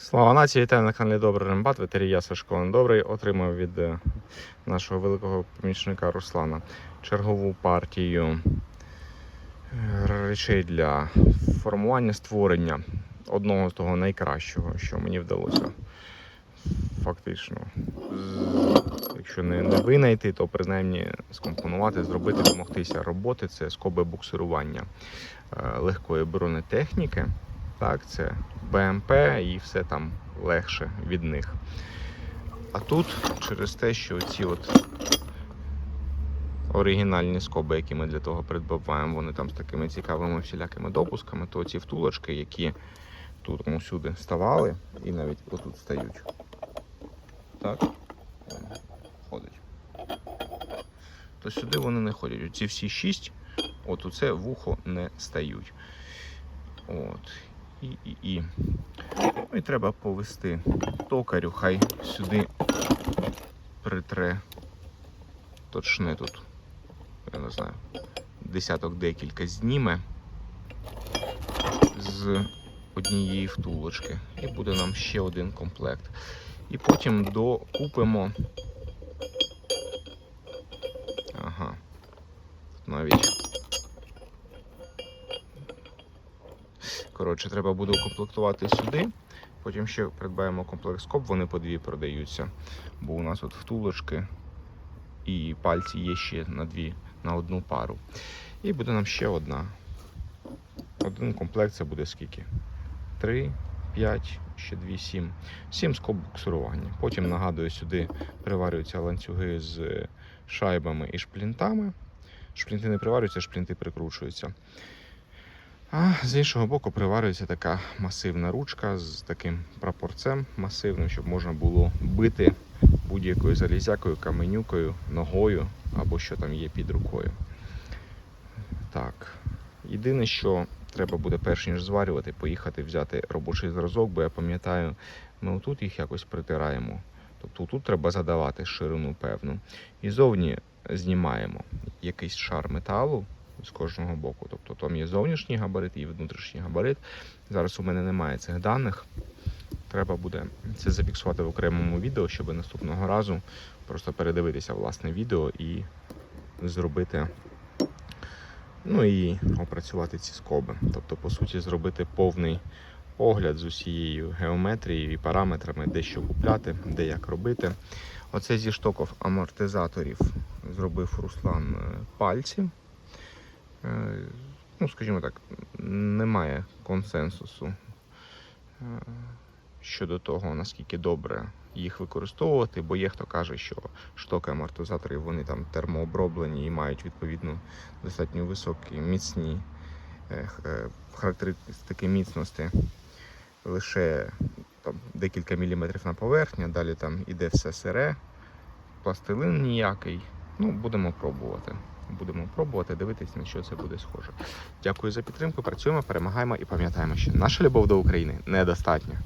Слава нації, вітаю на каналі Добрий Рембат, ветерія Сашко Добрий отримав від е, нашого великого помічника Руслана чергову партію е, речей для формування створення одного з того найкращого, що мені вдалося. Фактично, якщо не, винайти, то принаймні скомпонувати, зробити, домогтися роботи. Це скоби буксирування е, легкої бронетехніки. Так, це БМП і все там легше від них. А тут через те, що ці от оригінальні скоби, які ми для того придбаваємо, вони там з такими цікавими всілякими допусками, то ці втулочки, які тут усюди ставали і навіть отут стають. Так, ходить. То сюди вони не ходять. Ці всі шість, от у це вухо не стають. От. І, і, і. Ну і треба повести токарю, хай сюди притре точне тут, я не знаю, десяток декілька зніме з однієї втулочки. І буде нам ще один комплект. І потім докупимо. Ага. Тут навіть Коротше, треба буде укомплектувати сюди. Потім ще придбаємо комплект скоб, вони по дві продаються. Бо у нас от втулочки і пальці є ще на дві, на одну пару. І буде нам ще одна. Один комплект це буде скільки? Три, п'ять, ще дві, сім. Сім скоб буксирування. Потім нагадую, сюди приварюються ланцюги з шайбами і шплінтами. Шплінти не приварюються, шплінти прикручуються. А з іншого боку приварюється така масивна ручка з таким прапорцем масивним, щоб можна було бити будь-якою залізякою, каменюкою, ногою або що там є під рукою. Так. Єдине, що треба буде перш ніж зварювати, поїхати взяти робочий зразок, бо я пам'ятаю, ми отут їх якось притираємо. Тобто тут треба задавати ширину певну. І зовні знімаємо якийсь шар металу з кожного боку. Тобто там є зовнішній габарит і внутрішній габарит. Зараз у мене немає цих даних. Треба буде це зафіксувати в окремому відео, щоб наступного разу просто передивитися власне відео і зробити. Ну і опрацювати ці скоби. Тобто, по суті, зробити повний огляд з усією геометрією і параметрами, де що купляти, де як робити. Оце зі штоків амортизаторів зробив Руслан е, пальці. Е, Ну, скажімо так, немає консенсусу е, щодо того, наскільки добре їх використовувати, бо є хто каже, що штоки амортизаторів вони там термооброблені і мають відповідно достатньо високі міцні е, е, характеристики міцності лише там, декілька міліметрів на поверхні, далі там іде все сире, пластилин ніякий. Ну, будемо пробувати. Будемо пробувати дивитися, на що це буде схоже. Дякую за підтримку. Працюємо, перемагаємо і пам'ятаємо, що наша любов до України недостатня.